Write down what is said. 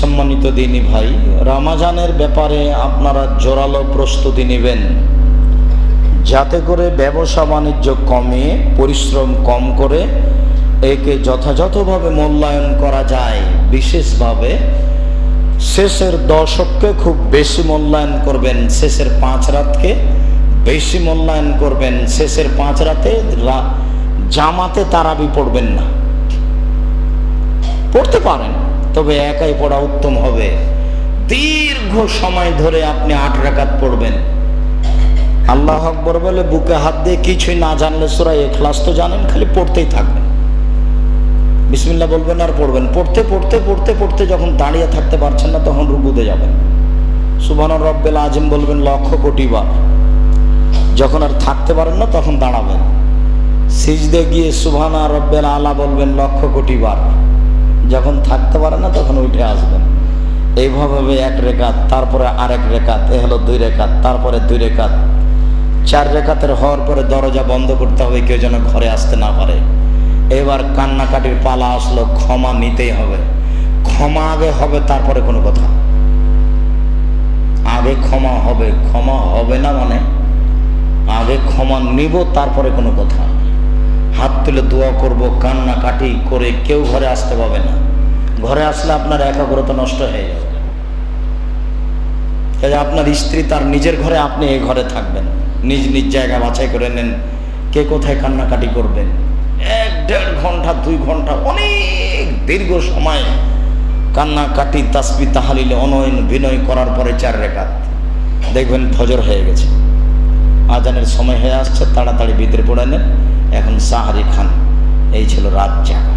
সম্মানিত দিনী ভাই, রমাজানের ব্যাপারে আপনারা জোরালো প্রস্তুতি নেবেন। যাতে করে ব্যবসা বাণিজ্য কমে, পরিশ্রম কম করে, একে যথাযথভাবে মূল্যায়ন করা যায়। বিশেষভাবে শেষের দশককে খুব বেশি মূল্যায়ন করবেন, শেষের পাঁচ রাতকে বেশি মূল্যায়ন করবেন, শেষের পাঁচ রাতে জামাতে তারাবি পড়বেন না। পড়তে পারেন। তবে একাই পড়া উত্তম হবে। দীর্ঘ সময় ধরে আপনি আট রাকাত পড়বেন। আল্লাহ আকবর বলে, বুকে হাত দিয়ে কিছুই না জানলে সুরাই এখলাস তো জানেন, খালি পড়তেই থাকবেন। বিসমিল্লাহ বলবেন, আর পড়বেন। পড়তে পড়তে পড়তে পড়তে যখন দাঁড়িয়ে থাকতে পারছেন না, তখন রুকুতে যাবেন। সুবান রব্বেল আজিম বলবেন, লক্ষ কোটি বার। যখন আর থাকতে পারেন না, তখন দাঁড়াবেন। সিজদে গিয়ে সুবহানা রব্বেল আলা বলবেন, লক্ষ কোটি বার। যখন থাকতে পারে না, তখন উঠে আসবেন। এইভাবে এক রেখাত, তারপরে আরেক রেখাত, এ হলো দুই রেখাত, তারপরে দুই রেখাত। চার রেখাতের হওয়ার পরে দরজা বন্ধ করতে হবে, কেউ যেন ঘরে আসতে না পারে। এবার কান্নাকাটির পালা আসলো, ক্ষমা নিতেই হবে। ক্ষমা আগে হবে, তারপরে কোনো কথা। আগে ক্ষমা হবে ক্ষমা হবে না মানে আগে ক্ষমা নিব, তারপরে কোনো কথা। হাত তুলে দোয়া করব, কান্না কাটি করে কেউ ঘরে আসতে পাবে না। ঘরে আসলে আপনার একাগ্রতা নষ্ট হয়ে যাবে। আপনার স্ত্রী তার নিজের ঘরে, আপনি এই ঘরে থাকবেন। নিজ নিজ জায়গা বাছাই করে নেন। কে কোথায় কান্নাকাটি করবেন? এক দেড় ঘণ্টা, দুই ঘণ্টা, অনেক দীর্ঘ সময় কান্নাকাটি, তাসবি, তাহালিলে, অনয়ন, বিনয় করার পরে চার রেখাত। দেখবেন ফজর হয়ে গেছে। আজানের সময় হয়ে আসছে, তাড়াতাড়ি বিদ্রে পড়ে নেন এখন সাহারি খান, এই ছিল রাত জাগা।